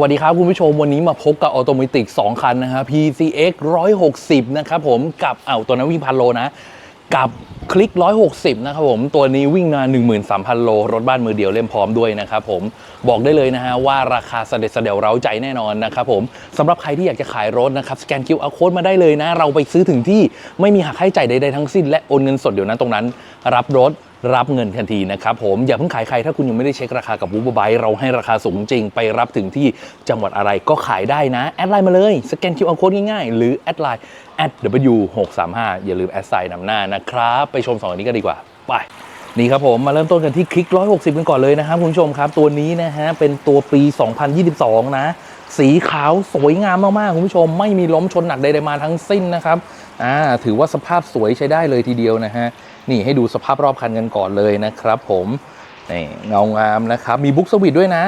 สวัสดีครับ คุณผู้ชม วันนี้มาพบกับออโต m มติก 2 คันนะฮะ PCX 160 นะครับผมกับเอ้าตัวนั้นวิ่งพันโลนะ กับคลิก 160 นะครับผม ตัวนี้วิ่งมา13,000 โล รถบ้านมือเดียวเล่มพร้อมด้วยนะครับผมบอกได้เลยนะฮะว่าราคาเสด็จเสด็จเร้าใจแน่นอนนะครับผมสำหรับใครที่อยากจะขายรถนะครับ สแกน QR Code มาได้เลยนะ เราไปซื้อถึงที่ไม่มีหักค่าใช้จ่ายใดๆทั้งสิ้นและโอนเงินสดเดี๋ยวนั้นตรงนั้น รับรถ รับเงินทันทีนะครับผมอย่าเพิ่งขายใครถ้าคุณยังไม่ได้เช็คราคากับวูบไบเราให้ราคาสูงจริง ไปรับถึงที่จังหวัดอะไรก็ขายได้นะ แอดไลน์มาเลย สแกน QR Code ง่ายๆ หรือแอดไลน์ @w635 อย่าลืมแอดไซน์นำหน้านะครับ ไปชมสองอันนี้กันดีกว่า ไปนี่ครับผมมาเริ่มต้นกันที่คลิก 160 กันก่อนเลยนะครับคุณผู้ชมครับ ตัวนี้นะฮะเป็นตัวปี 2022 นะ สีขาวสวยงามมากๆ คุณผู้ชม ไม่มีล้มชนหนักใดๆมาทั้งสิ้นนะครับอ่าถือว่าสภาพสวยใช้ได้เลยทีเดียวนะฮะ นี่ให้ดูสภาพรอบคันกันก่อนเลยนะครับผมนี่เงางามนะครับ มีบุ๊กสวิตด้วยนะ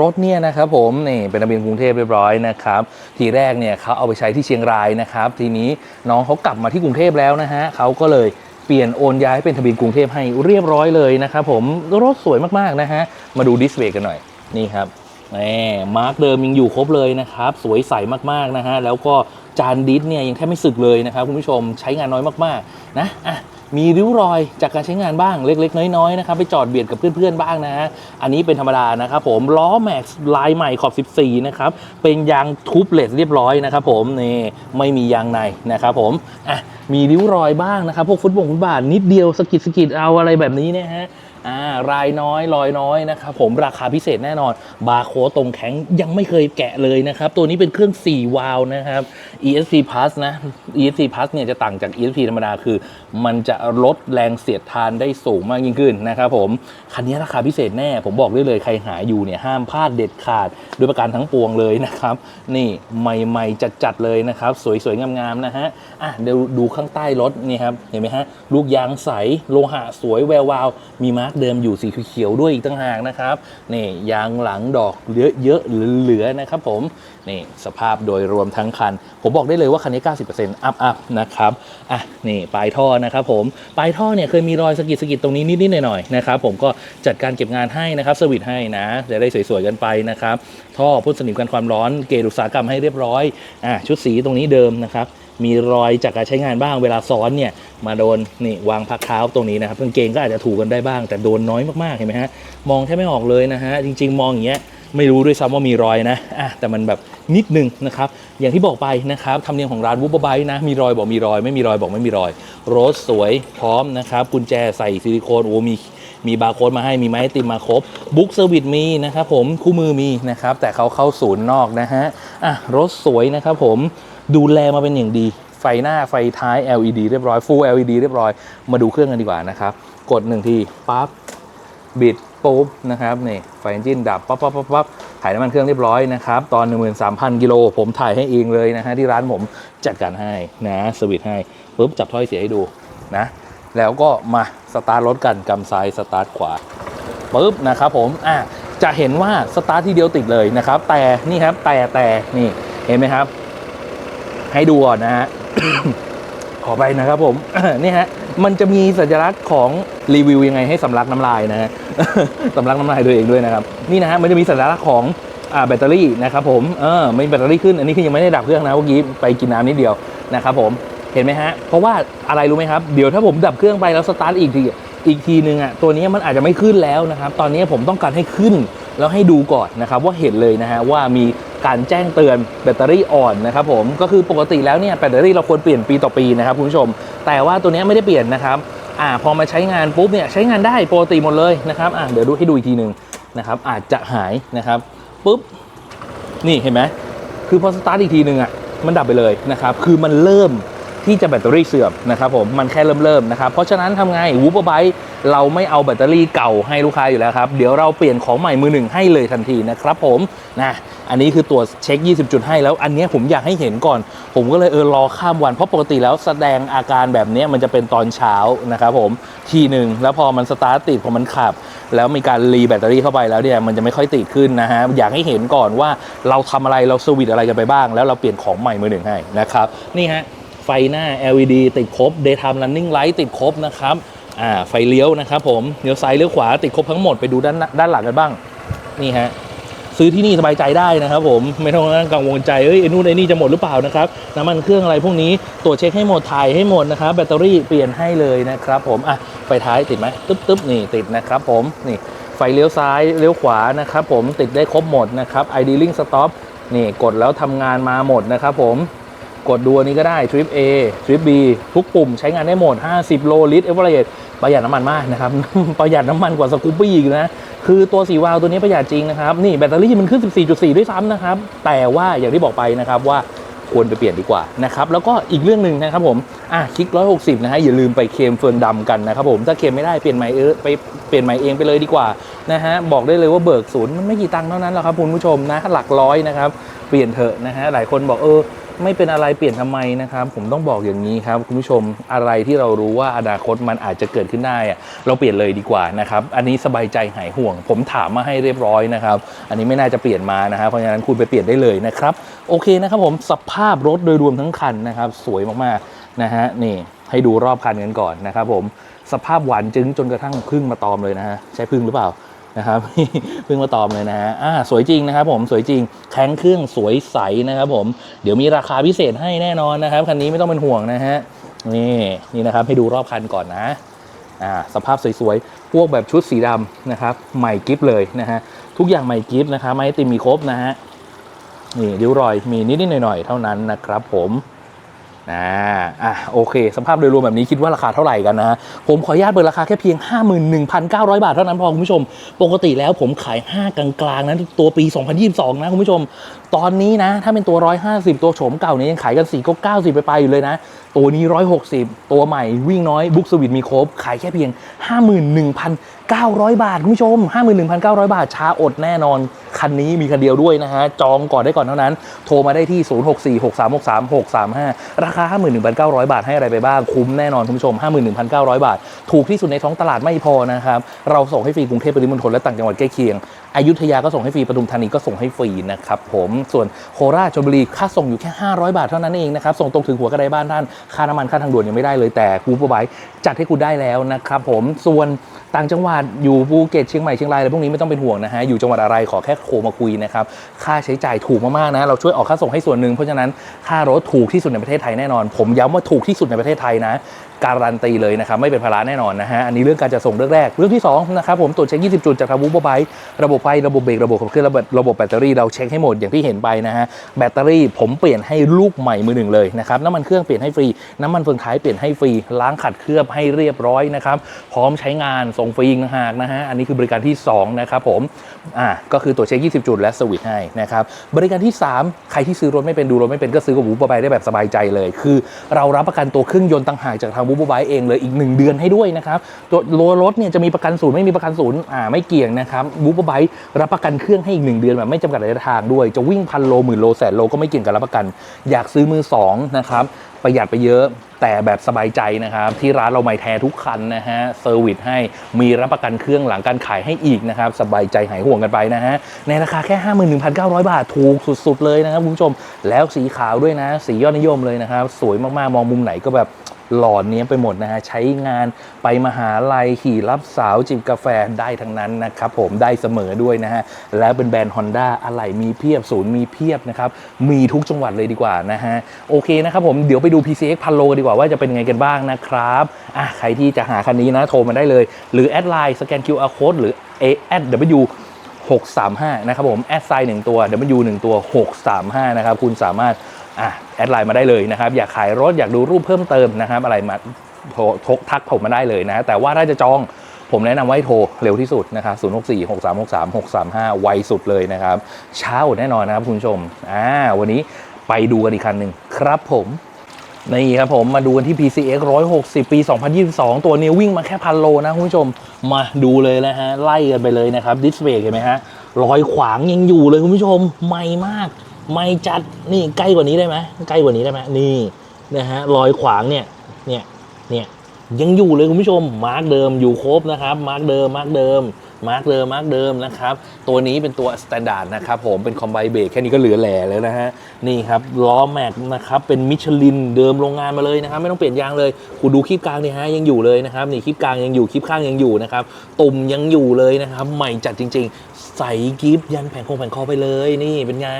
รถเนี่ยนะครับผมนี่เป็นทะเบียนกรุงเทพเรียบร้อยนะครับ ทีแรกเนี่ยเขาเอาไปใช้ที่เชียงรายนะครับ ทีนี้น้องเขากลับมาที่กรุงเทพแล้วนะฮะเขาก็เลยเปลี่ยนโอนย้ายเป็นทะเบียนกรุงเทพให้เรียบร้อยเลยนะครับผมรถสวยมากๆนะฮะมาดูดิสเบรกกันหน่อยนี่ครับนี่มาร์กเดิมยังอยู่ครบเลยนะครับ สวยใสมากๆนะฮะแล้วก็จานดิสเนี่ยยังแทบไม่สึกเลยนะครับคุณผู้ชมใช้งานน้อยมากๆนะอะ มีริ้วรอยจากการใช้งานบ้างเล็ก ๆ น้อยๆนะครับไปจอดเบียดกับเพื่อนๆบ้างนะฮะอันนี้เป็นธรรมดานะครับผมล้อแม็กซ์ลายใหม่ขอบ 14 นะครับ เป็นยางทูบเลสเรียบร้อยนะครับผมนี่ไม่มียางในนะครับผมอะมีริ้วรอยบ้างนะครับพวกฟุตบงฟุตบาทนิดเดียวสกิดสกิดเอาอะไรแบบนี้นะฮะอ่ารายน้อยรอยน้อยนะครับผมราคาพิเศษแน่นอน บาร์โค้ดตรงแข็งยังไม่เคยแกะเลยนะครับ ตัวนี้เป็นเครื่อง 4 วาล์วนะครับ ESP Plus นะ ESP Plus เนี่ยจะต่างจาก ESP ธรรมดาคือ มันจะลดแรงเสียดทานได้สูงมากยิ่งขึ้นนะครับผม คันนี้ราคาพิเศษแน่ ผมบอกได้เลยใครหาอยู่เนี่ยห้ามพลาดเด็ดขาดด้วยประการทั้งปวงเลยนะครับ นี่ใหม่ๆจัดๆเลยนะครับ สวยๆ งามๆ นะฮะ อะเดี๋ยวดูข้างใต้รถนี่ครับ เห็นไหมฮะ ลูกยางใสโลหะสวยแวววาว มีมาร์กเดิมอยู่สีเขียวๆด้วยอีกต่างหากนะครับ นี่ยางหลังดอกเยอะๆเหลือๆนะครับผม นี่สภาพโดยรวมทั้งคัน ผมบอกได้เลยว่าคันนี้ 90%อัพอัพนะครับอะนี่ปลายท่อนะครับผมปลายท่อเนี่ยเคยมีรอยสะกิดสกิดตรงนี้นิดๆหน่อยๆนะครับผมก็จัดการเก็บงานให้นะครับสวิตให้นะจะได้สวยๆกันไปนะครับท่อพ่นสนิมกันความร้อนเกรดอุตสาหกรรมให้เรียบร้อยอะชุดสีตรงนี้เดิมนะครับมีรอยจากการใช้งานบ้างเวลาซ้อนเนี่ยมาโดนนี่วางพักเท้าตรงนี้นะครับกางเกงก็อาจจะถูกกันได้บ้าง แต่โดนน้อยมากๆเห็นไหมฮะมองแทบไม่ออกเลยนะฮะจริง ๆ มองอย่างเงี้ย ไม่รู้ด้วยซ้ำว่ามีรอยนะอะแต่มันแบบนิดนึงนะครับ อย่างที่บอกไปนะครับธรรมเนียมของร้านวูบไบนะ มีรอยบอกมีรอย ไม่มีรอยบอกไม่มีรอย รถสวยพร้อมนะครับกุญแจใส่ซิลิโคนโอ้มีมีบาร์โค้ดมาให้มีไม้ติมมาครบบุ๊กเซอร์วิสมีนะครับผมคู่มือมีนะครับแต่เขาเข้าศูนย์นอกนะฮะอะรถสวยนะครับผมดูแลมาเป็นอย่างดีไฟหน้าไฟท้าย LED เรียบร้อย Full LED เรียบร้อย มาดูเครื่องกันดีกว่านะครับ กดหนึ่งทีปั๊บบิด ปุ๊บนะครับนี่ไฟนจินดับปั๊บปั๊บปั๊บปั๊บถ่ายน้ำมันเครื่องเรียบร้อยนะครับ ตอน 13,000 กิโลผมถ่ายให้เองเลยนะฮะที่ร้านผมจัดการให้นะสวิตให้ปุ๊บจับถ้อยเสียให้ดูนะแล้วก็มาสตาร์ทรถกันกำซ้ายสตาร์ทขวาปุ๊บนะครับผมอะจะเห็นว่าสตาร์ททีเดียวติดเลยนะครับ แต่นี่ครับแต่แต่นี่เห็นไหมครับ ให้ดูก่อนนะฮะขอไปนะครับผมนี่ฮะมันจะมีสัญลักษณ์ของรีวิวยังไงให้สำลักน้ำลายนะฮะ สำลักน้ำลายตัวเองด้วยนะครับ นี่นะฮะมันจะมีสัญลักษณ์ของอแบตเตอรี่นะครับผมเออไม่แบตเตอรี่ขึ้นอันนี้คือยังไม่ได้ดับเครื่องนะเมื่อกี้ไปกินน้ำนิดเดียวนะครับผมเห็นไหมฮะเพราะว่าอะไรรู้ไหมครับเดี๋ยวถ้าผมดับเครื่องไปแล้วสตาร์ทอีกทีอีกทีนึงอะตัวนี้มันอาจจะไม่ขึ้นแล้วนะครับ ตอนนี้ผมต้องการให้ขึ้นแล้วให้ดูก่อนนะครับว่าเห็นเลยนะฮะว่ามีการแจ้งเตือนแบตเตอรี่อ่อนนะครับผมก็คือปกติแล้วเนี่ยแบตเตอรี่เราควรเปลี่ยนปีต่อปีนะครับคุณผู้ชม แต่ว่าตัวนี้ไม่ได้เปลี่ยนนะครับ อ่าพอมาใช้งานปุ๊บเนี่ยใช้งานได้ปกติหมดเลยนะครับอ่าเดี๋ยวดูให้ดูอีกทีหนึ่งนะครับอาจจะหายนะครับปุ๊บนี่เห็นไหมคือพอสตาร์ทอีกทีหนึ่งอะมันดับไปเลยนะครับคือมันเริ่มที่จะแบตเตอรี่เสื่อมนะครับผมมันแค่เริ่มเริ่มนะครับเพราะฉะนั้นทำไงวูบไบต์เราไม่เอาแบตเตอรี่เก่าให้ลูกค้าอยู่แล้วครับ เดี๋ยวเราเปลี่ยนของใหม่มือหนึ่งให้เลยทันทีนะครับผมนะ อันนี้คือตัวเช็ค 20 จุดให้แล้วอันนี้ผมอยากให้เห็นก่อน ผมก็เลยเออรอข้ามวัน เพราะปกติแล้วแสดงอาการแบบนี้มันจะเป็นตอนเช้านะครับผมทีหนึ่งแล้วพอมันสตาร์ทติดพอมันขับ แล้วมีการรีแบตเตอรี่เข้าไปแล้วเนี่ยมันจะไม่ค่อยติดขึ้นนะฮะอยากให้เห็นก่อนว่าเราทำอะไรเราสวิตอะไรกันไปบ้าง แล้วเราเปลี่ยนของใหม่มือหนึ่งให้นะครับนี่ฮะไฟหน้า LED ติดครบ Daytime Running Light ติดครบนะครับอ่าไฟเลี้ยวนะครับผมเลี้ยวซ้ายเลี้ยวขวาติดครบทั้งหมดไปดูด้านด้านหลังกันบ้างนี่ฮะ ซื้อที่นี่สบายใจได้นะครับ ผมไม่ต้องนั่งกังวลใจเอ้ยไอ้นู่นไอ้นี่จะหมดหรือเปล่านะครับน้ำมันเครื่องอะไรพวกนี้ตรวจเช็คให้หมดถ่ายให้หมดนะครับแบตเตอรี่เปลี่ยนให้เลยนะครับ ผมอะไฟท้ายติดไหมตึ๊บตึ๊บนี่ติดนะครับ ผมนี่ไฟเลี้ยวซ้ายเลี้ยวขวานะครับ ผมติดได้ครบหมดนะครับ idling stop นี่กดแล้วทำงานมาหมดนะครับ ผม กดดูอันนี้ก็ได้ Trip A Trip B ทุกปุ่มใช้งานได้หมด 50 โลลิตรเอเวอเรจประหยัดน้ำมันมากนะครับ ประหยัดน้ำมันกว่าสกูปปี้อีกนะ คือตัวสีวาล์วตัวนี้ประหยัดจริงนะครับ นี่แบตเตอรี่มันขึ้น 14.4 ด้วยซ้ำนะครับ แต่ว่าอย่างที่บอกไปนะครับว่าควรไปเปลี่ยนดีกว่านะครับ แล้วก็อีกเรื่องหนึ่งนะครับผม อะคลิก 160 นะฮะ อย่าลืมไปเคลมเฟืองดำกันนะครับผม ถ้าเคลมไม่ได้เปลี่ยนใหม่เออไปเปลี่ยนใหม่เองไปเลยดีกว่านะฮะ บอกได้เลยว่าเบิกศูนย์มันไม่กี่ตังค์เท่านั้นแหละครับคุณผู้ชมนะ หลักร้อยนะครับ เปลี่ยนเถอะนะฮะ หลายคนบอกเออ ไม่เป็นอะไรเปลี่ยนทำไมนะครับ ผมต้องบอกอย่างนี้ครับคุณผู้ชมอะไรที่เรารู้ว่าอนาคตมันอาจจะเกิดขึ้นได้เราเปลี่ยนเลยดีกว่านะครับ อันนี้สบายใจหายห่วง ผมถามมาให้เรียบร้อยนะครับ อันนี้ไม่น่าจะเปลี่ยนมานะครับเพราะฉะนั้นคุณไปเปลี่ยนได้เลยนะครับ โอเคนะครับผมสภาพรถโดยรวมทั้งคันนะครับ สวยมากๆนะฮะนี่ให้ดูรอบคันกันก่อนนะครับ ผมสภาพหวานจึ้งจนกระทั่งพึ่งมาตอมเลยนะฮะใช่พึ่งหรือเปล่า นะครับเพิ่งมาตอบเลยนะฮะอ่าสวยจริงนะครับผมสวยจริงแข็งเครื่องสวยใสนะครับผมเดี๋ยวมีราคาพิเศษให้แน่นอนนะครับคันนี้ไม่ต้องเป็นห่วงนะฮะนี่นี่นะครับให้ดูรอบคันก่อนนะอ่าสภาพสวยๆพวกแบบชุดสีดำนะครับใหม่กิฟเลยนะฮะทุกอย่างใหม่กิฟนะครับไม่ติมมีครบนะฮะนี่ริ้วรอยมีนิดๆหน่อยๆเท่านั้นนะครับผม อ่าอะโอเค สภาพโดยรวมแบบนี้คิดว่าราคาเท่าไหร่กันนะ ผมขออนุญาตเปิดราคาแค่เพียง 51,900 บาทเท่านั้นพอคุณผู้ชม ปกติแล้วผมขาย 5 กลางๆนะตัวปี 2022 นะคุณผู้ชม ตอนนี้นะ ถ้าเป็นตัว 150 ตัวโฉมเก่าเนี่ยยังขายกัน4ก็90 ไปไปอยู่เลยนะ ตัวนี้ 160 ตัวใหม่วิ่งน้อยบุ๊กสวิตมีครบ ขายแค่เพียง 51,900 บาท คุณผู้ชม 51,900 บาทช้าอดแน่นอน คันนี้มีคันเดียวด้วยนะฮะ จองก่อนได้ก่อนเท่านั้น โทรมาได้ที่ 0646363635 ราคา 51,900 บาทให้อะไรไปบ้าง คุ้มแน่นอน คุณผู้ชม 51,900 บาท ถูกที่สุดในท้องตลาดไม่พอนะครับ เราส่งให้ฟรีกรุงเทพปริมณฑลและต่างจังหวัดใกล้เคียง อยุธยาก็ส่งให้ฟรีปทุมธานีก็ส่งให้ฟรีนะครับผมส่วนโคราชชลบุรีค่าส่งอยู่แค่ 500 บาทเท่านั้นเองนะครับส่งตรงถึงหัวกระไดบ้านท่านค่าน้ำมันค่าทางด่วนยังไม่ได้เลยแต่กูปไบจัดให้คุณได้แล้วนะครับผมส่วนต่างจังหวัดอยู่ภูเก็ตเชียงใหม่เชียงรายอะไรพวกนี้ไม่ต้องเป็นห่วงนะฮะอยู่จังหวัดอะไรขอแค่โทรมาคุยนะครับค่าใช้จ่ายถูกมากๆนะเราช่วยออกค่าส่งให้ส่วนหนึ่งเพราะฉะนั้นค่ารถถูกที่สุดในประเทศไทยแน่นอน ผมย้ำว่าถูกที่สุดในประเทศไทยนะ การันตีเลยนะครับไม่เป็นภาระแน่นอนนะฮะอันนี้เรื่องการจะส่งเรื่องแรกเรื่องที่2นะครับผมตรวจเช็ค 20 จุดจากทางวูบไบระบบไฟระบบเบรกระบบขับเคลื่อนระบบระบบแบตเตอรี่เราเช็คให้หมดอย่างที่เห็นไปนะฮะแบตเตอรี่ผมเปลี่ยนให้ลูกใหม่มือหนึ่งเลยนะครับน้ำมันเครื่องเปลี่ยนให้ฟรีน้ำมันเฟืองท้ายเปลี่ยนให้ฟรีล้างขัดเคลือบให้เรียบร้อยนะครับพร้อมใช้งานส่งฟรีอีกต่างหากนะฮะอันนี้คือบริการที่2นะครับผมอ่าก็คือตรวจเช็ค 20 จุดและสวิตช์ให้นะครับบริการที่ 3 ใครที่ซื้อรถไม่เป็นดูรถไม่เป็นก็ซื้อกับวูบไบได้แบบสบายใจเลย คือ เรารับประกันตัวเครื่องยนต์ต่างหากจากทางวูบูบเองเลยอีก 1 เดือนให้ด้วยนะครับตัวโลรถเนี่ยจะมีประกันศูนย์ไม่มีประกันศูนย์อ่าไม่เกี่ยงนะครับบูบไบรับประกันเครื่องให้อีก 1 เดือนแบบไม่จำกัดระยะทางด้วย จะวิ่งพันโลหมื่นโลแสนโลก็ไม่เกี่ยงกับรับประกัน อยากซื้อมือสองนะครับประหยัดไปเยอะแต่แบบสบายใจนะครับ ที่ร้านเราไม่แท้ทุกคันนะฮะเซอร์วิสให้มีรับประกันเครื่องหลังการขายให้อีกนะครับ สบายใจหายห่วงกันไปนะฮะ ในราคาแค่ 51,900 บาทถูกสุด ๆ เลยนะครับคุณผู้ชมแล้วสีขาวด้วยนะ สียอดนิยมเลยนะครับ สวยมากๆ มองมุมไหนก็แบบหล่อเนี้ยไปหมดนะฮะ ใช้งานไปมหาลัยขี่รับสาวจิบกาแฟได้ทั้งนั้นนะครับผมได้เสมอด้วยนะฮะ แล้วเป็นแบรนด์ Honda อะไหล่มีเพียบศูนย์มีเพียบนะครับ มีทุกจังหวัดเลยดีกว่านะฮะ โอเคนะครับผมเดี๋ยวไปดู PCX พันโลดีกว่าว่าจะเป็นยังไงกันบ้างนะครับอะใครที่จะหาคันนี้นะโทรมาได้เลย หรือแอดไลน์สแกน QR code หรือ a w 635 นะครับผมแอดไซน์หนึ่งตัว W 1ตัว 635 นะครับ คุณสามารถอะแอดไลน์มาได้เลยนะครับ อยากขายรถ อยากดูรูปเพิ่มเติมนะครับ อะไรมาโทรทกทักผมมาได้เลยนะ แต่ว่าถ้าจะจองผมแนะนำว่าให้โทรเร็วที่สุดนะครับ064 6363 635 ไวสุดเลยนะครับ เช้าแน่นอนนะครับคุณผู้ชมอ่าวันนี้ไปดูกันอีกคันหนึ่งครับผม นี่ครับผมมาดูกันที่ PCX 160 ปี 2022 ตัวนี้วิ่งมาแค่พันโลนะคุณผู้ชม มาดูเลยนะฮะ ไล่กันไปเลยนะครับ ดิสเบรกเห็นไหมฮะ รอยขวางยังอยู่เลยคุณผู้ชมใหม่มากใหม่จัด นี่ใกล้กว่านี้ได้ไหมใกล้กว่านี้ได้ไหมนี่นะฮะ รอยขวางเนี่ย เนี่ย เนี่ย ยังอยู่เลยคุณผู้ชมมาร์กเดิมอยู่ครบนะครับมาร์กเดิมมาร์กเดิมมาร์กเดิมมาร์กเดิมนะครับตัวนี้เป็นตัวสแตนดาร์ดนะครับผมเป็นคอมไบเบรกแค่นี้ก็เหลือแหล่เลยนะฮะนี่ครับล้อแม็กนะครับเป็นมิชลินเดิมโรงงานมาเลยนะครับไม่ต้องเปลี่ยนยางเลยคุณดูคลิปกลางนี่ฮะยังอยู่เลยนะครับนี่คลิปกลางยังอยู่คลิปข้างยังอยู่นะครับตุ่มยังอยู่เลยนะครับใหม่จัดจริง ๆ ใส่กิฟต์ยันแผงคงแผงคอไปเลยนี่เป็นไง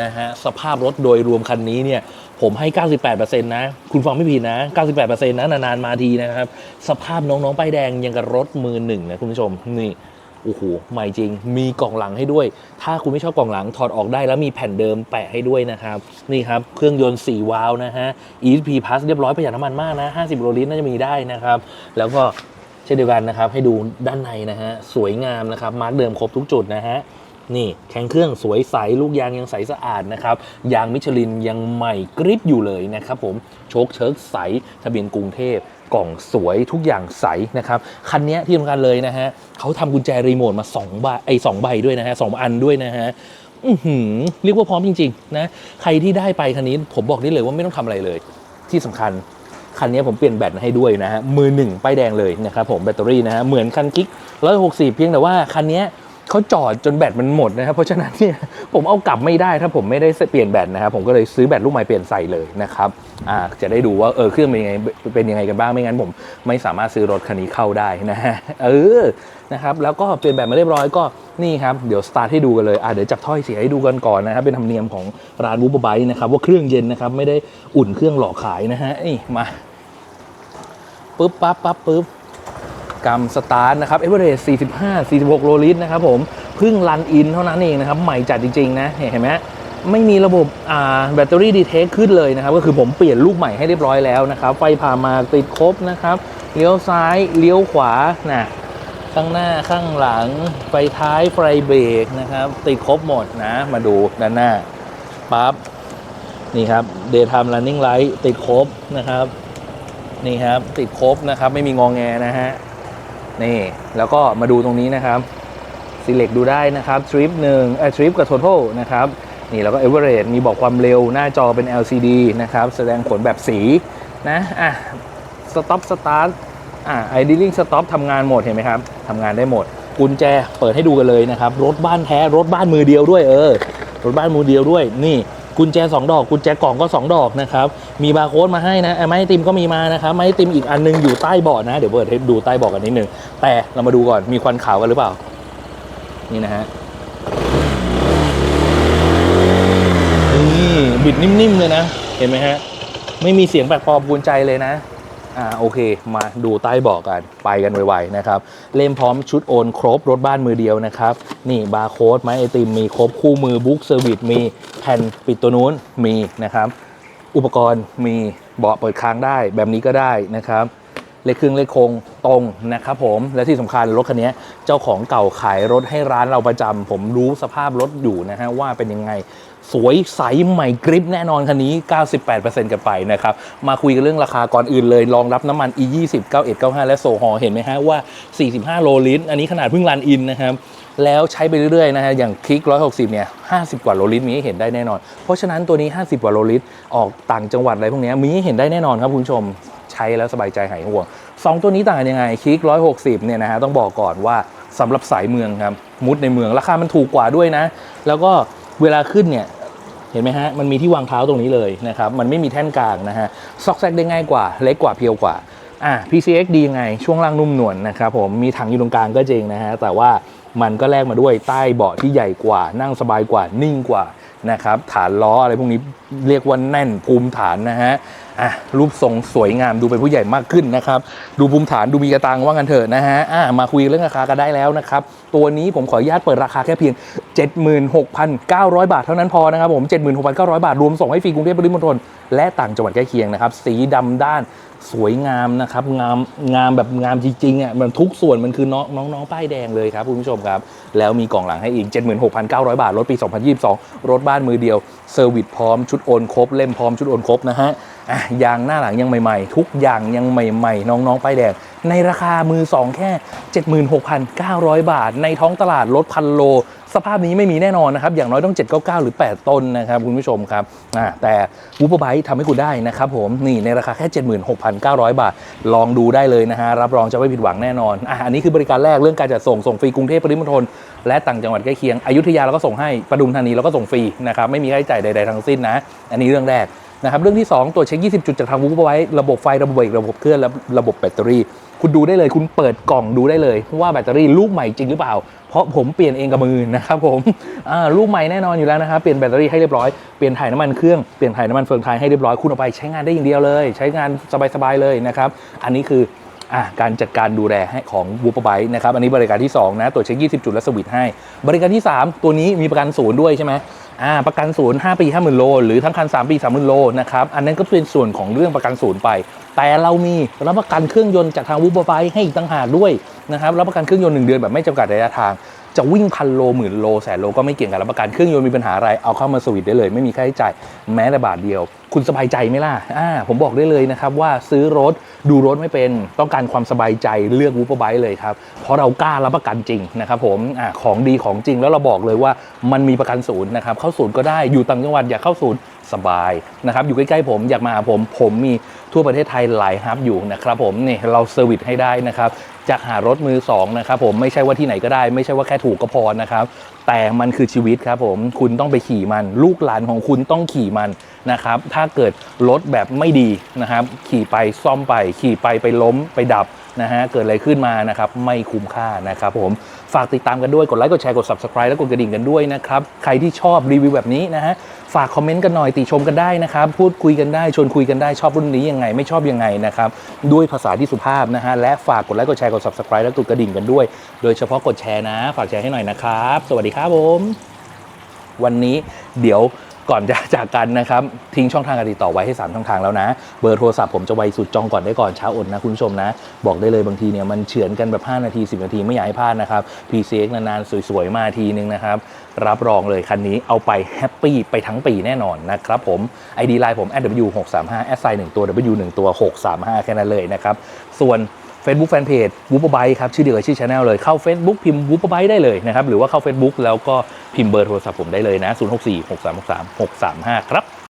นะฮะสภาพรถโดยรวมคันนี้เนี่ย ผมให้ 98%นะ คุณฟังไม่ผิดนะ 98%นะ นานๆมาทีนะครับ สภาพน้องๆป้ายแดงยังกับรถมือหนึ่งนะคุณผู้ชม นี่ โอ้โห ใหม่จริง มีกล่องหลังให้ด้วย ถ้าคุณไม่ชอบกล่องหลัง ถอดออกได้แล้วมีแผ่นเดิมแปะให้ด้วยนะครับ นี่ครับ เครื่องยนต์ 4 วาล์วนะฮะ ESP Plus เรียบร้อยประหยัดน้ำมันมากนะ 50โลลิตรน่าจะมีได้นะครับ แล้วก็เช่นเดียวกันนะครับ ให้ดูด้านในนะฮะ สวยงามนะครับ มาร์กเดิมครบทุกจุดนะฮะ นี่แข็งเครื่องสวยใส ลูกยางยังใสสะอาดนะครับ ยางมิชลินยังใหม่กริบอยู่เลยนะครับผม โชคเชิร์กใส ทะเบียนกรุงเทพกล่องสวยทุกอย่างใสนะครับ คันนี้ที่สำคัญเลยนะฮะเขาทำกุญแจรีโมทมา2ใบไอ้สองใบด้วยนะฮะสองอันด้วยนะฮะอือหือเรียกว่าพร้อมจริงๆนะใครที่ได้ไปคันนี้ผมบอกได้เลยว่าไม่ต้องทำอะไรเลย ที่สำคัญคันนี้ผมเปลี่ยนแบตให้ด้วยนะฮะมือหนึ่งป้ายแดงเลยนะครับผมแบตเตอรี่นะฮะเหมือนคันคิก160 เพียงแต่ว่าคันนี้ เขาจอดจนแบตมันหมดนะครับ เพราะฉะนั้นเนี่ยผมเอากลับไม่ได้ถ้าผมไม่ได้เปลี่ยนแบตนะครับ ผมก็เลยซื้อแบตลูกใหม่เปลี่ยนใส่เลยนะครับอ่าจะได้ดูว่าเออเครื่องเป็นยังไงเป็นยังไงกันบ้างไม่งั้นผมไม่สามารถซื้อรถคันนี้เข้าได้นะฮะเออนะครับแล้วก็เปลี่ยนแบตมาเรียบร้อยก็นี่ครับเดี๋ยวสตาร์ทให้ดูกันเลยอ่าเดี๋ยวจับถ้อยเสียให้ดูกันก่อนนะครับเป็นธรรมเนียมของร้านวูบไบนะครับว่าเครื่องเย็นนะครับไม่ได้อุ่นเครื่องหลอกขายนะฮะนี่มาปึ๊บปั๊บปั๊บปึ๊บ กำสตาร์ทนะครับเอเวอเรส45 46 โลลิตรนะครับผมเพิ่งรันอินเท่านั้นเองนะครับ ใหม่จัดจริง ๆ นะ เห็นไหมไม่มีระบบแบตเตอรี่ดีเทคขึ้นเลยนะครับ ก็คือผมเปลี่ยนลูกใหม่ให้เรียบร้อยแล้วนะครับ ไฟผ่ามาติดครบนะครับ เลี้ยวซ้ายเลี้ยวขวานะข้างหน้าข้างหลัง ไฟท้ายไฟเบรกนะครับ ติดครบหมดนะ มาดูด้านหน้าปั๊บนี่ครับ daytime running light ติดครบนะครับ นี่ครับ ติดครบนะครับ ไม่มีงองแงนะฮะ นี่แล้วก็มาดูตรงนี้นะครับ select ดูได้นะครับทริปหนึ่งเออทริปกับ total นะครับนี่แล้วก็ average มีบอกความเร็วหน้าจอเป็น LCD นะครับ แสดงผลแบบสีนะอะ stop start อะ idling stop ทำงานหมดเห็นไหมครับทำงานได้หมด กุญแจเปิดให้ดูกันเลยนะครับ รถบ้านแท้ รถบ้านมือเดียวด้วยเออ รถบ้านมือเดียวด้วยนี่ กุญแจ 2 ดอก กุญแจกล่องก็ 2 ดอกนะครับ มีบาร์โค้ดมาให้นะไม้ติมก็มีมานะครับไม้ติมอีกอันนึงอยู่ใต้เบาะนะ เดี๋ยวเปิดให้ดูใต้เบาะกันนิดนึง แต่เรามาดูก่อน มีควันขาวกันหรือเปล่า นี่นะฮะ นี่บิดนิ่มๆเลยนะ เห็นไหมฮะ ไม่มีเสียงแปลกปลอมกุญใจเลยนะ อ่าโอเค มาดูใต้เบาะกันไปกันไวๆนะครับเล่มพร้อมชุดโอนครบรถบ้านมือเดียวนะครับ นี่บาร์โค้ดไม้ไอติมมีครบคู่มือบุ๊กเซอร์วิสมีแผ่นปิดตัวนู้นมีนะครับ อุปกรณ์มีเบาะเปิดค้างได้แบบนี้ก็ได้นะครับ เลขครื่งเลขโครงตรงนะครับผมและที่สำคัญรถคันนี้เจ้าของเก่าขายรถให้ร้านเราประจำผมรู้สภาพรถอยู่นะฮะว่าเป็นยังไงสวยใสใหม่กริปแน่นอนคันนี้ 98%กันไปนะครับ มาคุยกันเรื่องราคาก่อนอื่นเลยรองรับน้ำมัน E 2 0 91 95 และโซฮอเห็นไหมฮะว่า 45 โลลิตร อันนี้ขนาดเพิ่งรันอินนะครับ แล้วใช้ไปเรื่อยๆนะฮะอย่างคลิก 160 เนี่ย 50 กว่าโลลิตรมีให้เห็นได้แน่นอน เพราะฉะนั้นตัวนี้ 50 กว่าโลลิตร ออกต่างจังหวัดอะไรพวกนี้มีให้เห็นได้แน่นอนครับคุณผู้ชม ช้แล้วสบายใจหายห่วงสองตัวนี้ต่างกันยังไงคลิก 160 เนี่ยนะฮะต้องบอกก่อนว่าสำหรับสายเมืองครับมุดในเมืองราคามันถูกกว่าด้วยนะ แล้วก็เวลาขึ้นเนี่ยเห็นไหมฮะ มันมีที่วางเท้าตรงนี้เลยนะครับ มันไม่มีแท่นกลางนะฮะ ซอกแซกได้ง่ายกว่า เล็กกว่าเพียวกว่า อะ PCX ดียังไง ช่วงล่างนุ่มนวลนะครับผม มีถังอยู่ตรงกลางก็จริงนะฮะ แต่ว่ามันก็แลกมาด้วยใต้เบาะที่ใหญ่กว่า นั่งสบายกว่า นิ่งกว่านะครับ ฐานล้ออะไรพวกนี้เรียกว่าแน่นภูมิฐานนะฮะ อะรูปทรงสวยงามดูเป็นผู้ใหญ่มากขึ้นนะครับ ดูภูมิฐานดูมีกระตังว่างันเถอะนะฮะอะมาคุยเรื่องราคากันได้แล้วนะครับ ตัวนี้ผมขออนุญาตเปิดราคาแค่เพียง 76,900 บาทเท่านั้นพอนะครับผม 76,900 บาท รวมส่งให้ฟรีกรุงเทพปริมณฑลและต่างจังหวัดใกล้เคียงนะครับ สีดำด้านสวยงามนะครับงามงามแบบงามจริงๆอะมันทุกส่วนมันคือน้องน้องน้องป้ายแดงเลยครับคุณผู้ชมครับ แล้วมีกล่องหลังให้อีก 76,900 บาท รถปี 2022 รถบ้านมือเดียวเซอร์วิสพร้อมชุดโอนครบ เล่มพร้อมชุดโอนครบนะฮะอะยางหน้าหลังยังใหม่ๆ ทุกอย่างยังใหม่ๆ น้องๆป้ายแดง ในราคามือ 2 แค่ 76,900 บาท ในท้องตลาดรถพันโล สภาพนี้ไม่มีแน่นอนนะครับ อย่างน้อยต้อง 799 หรือ 8 ต้นนะครับคุณผู้ชมครับแต่วูปไบท์ทำให้คุณได้นะครับผมนี่ในราคาแค่ 76,900 บาท ลองดูได้เลยนะฮะรับรองจะไม่ผิดหวังแน่นอนอะอันนี้คือบริการแรกเรื่องการจัดส่งส่งฟรีกรุงเทพปริมณฑลและต่างจังหวัดใกล้เคียงอยุธยาเราก็ส่งให้ปทุมธานีเราก็ส่งฟรีนะครับไม่มีค่าใช้จ่ายใดๆทั้งสิ้นนะ อันนี้เรื่องแรกนะครับเรื่องที่ 2ตัวจเช็ค 20 จุดจากทางวูปไว้ ระบบไฟ ระบบเบรกระบบเครื่องและระบบแบตเตอรี่ คุณดูได้เลย คุณเปิดกล่องดูได้เลยว่าแบตเตอรี่ลูกใหม่จริงหรือเปล่า เพราะผมเปลี่ยนเองกับมือนะครับผมลูกใหม่แน่นอนอยู่แล้วนะครับเปลี่ยนแบตเตอรี่ให้เรียบร้อยเปลี่ยนถ่ายน้ำมันเครื่องเปลี่ยนถ่ายน้ำมันเฟืองท้ายให้เรียบร้อยคุณเอาไปใช้งานได้อย่างเดียวเลย ใช้งานสบายๆเลยนะครับอันนี้คือการจัดการดูแลให้ของวูปไบนะครับอันนี้บริการที่ 2 นะตรวเช็ค 20 จุดและสวิตให้ บริการที่ 3 ตัวนี้มีประกันศูนย์ด้วยใช่ไหมประกันศูนย์5ปี 50,000 โล หรือทั้งคัน 3 ปี 30,000 โลนะครับอันนั้นก็เป็นส่วนของเรื่องประกันศูนย์ไป แต่เรามีรับประกันเครื่องยนต์จากทางวูปไบให้อีกต่างหากด้วยนะครับรับประกันเครื่องยนต์1เดือนแบบไม่จำกัดระยะทางจะวิ่งพันโลหมื่นโลแสนโลก็ไม่เกี่ยงกันรับประกันเครื่องยนต์มีปัญหาอะไรเอาเข้ามาสวิตได้เลย ไม่มีค่าใช้จ่ายแม้แต่บาทเดียว คุณสบายใจไหมล่ะอ่าผมบอกได้เลยนะครับว่าซื้อรถดูรถไม่เป็นต้องการความสบายใจเลือกวูปไบเลยครับ เพราะเรากล้ารับประกันจริงนะครับผมอ่าของดีของจริงแล้วเราบอกเลยว่ามันมีประกันศูนย์นะครับเข้าศูนย์ก็ได้อยู่ต่างจังหวัดอยากเข้าศูนย์ สบายนะครับอยู่ใกล้ๆผมอยากมาหาผม ผมมีทั่วประเทศไทยหลายฮับอยู่นะครับผมนี่เราเซอร์วิสให้ได้นะครับจะหารถมือสองนะครับผมไม่ใช่ว่าที่ไหนก็ได้ ไม่ใช่ว่าแค่ถูกก็พอนะครับ แต่มันคือชีวิตครับผมคุณต้องไปขี่มัน ลูกหลานของคุณต้องขี่มันนะครับ ถ้าเกิดรถแบบไม่ดีนะครับ ขี่ไปซ่อมไป ขี่ไปไปล้มไปดับนะฮะเกิดอะไรขึ้นมานะครับไม่คุ้มค่านะครับผมฝากติดตามกันด้วยกดไลค์กดแชร์กด subscribe และกดกระดิ่งกันด้วยนะครับ ใครที่ชอบรีวิวแบบนี้นะฮะฝากคอมเมนต์กันหน่อยติชมกันได้นะครับ พูดคุยกันได้ชวนคุยกันได้ชอบรุ่นนี้ยังไง ไม่ชอบยังไงนะครับ ด้วยภาษาที่สุภาพนะฮะและฝากกดไลค์กดแชร์กด subscribe และกดกระดิ่งกันด้วย โดยเฉพาะกดแชร์นะ ฝากแชร์ให้หน่อยนะครับ สวัสดีครับครับผมวันนี้เดี๋ยวก่อนจะจากกันนะครับ ทิ้งช่องทางการติดต่อไว้ให้ 3 ช่องทางแล้วนะ เบอร์โทรศัพท์ผมจะไวสุดจองก่อนได้ก่อนเช้าอดนะคุณผู้ชมนะ บอกได้เลยบางทีเนี่ยมันเฉือนกันแบบ 5 นาที 10 นาทีไม่อยากให้พลาดนะครับ PCX นานๆ สวยๆ มาทีนึงนะครับ รับรองเลยคันนี้เอาไปแฮปปี้ไปทั้งปีแน่นอนนะครับผม ID ไลน์ผม @w635 แอดไซน์1ตัว w 1ตัว635 แค่นั้นเลยนะครับส่วน Facebook Fanpage วูปไบครับชื่อเดียวกับชื่อช anel เลยเข้า Facebook พิมพ์วูปไบได้เลยนะครับหรือว่าเข้า Facebook แล้วก็พิมพ์เบอร์โทรศัพท์ผมได้เลยนะ 064 6363 635 ครับ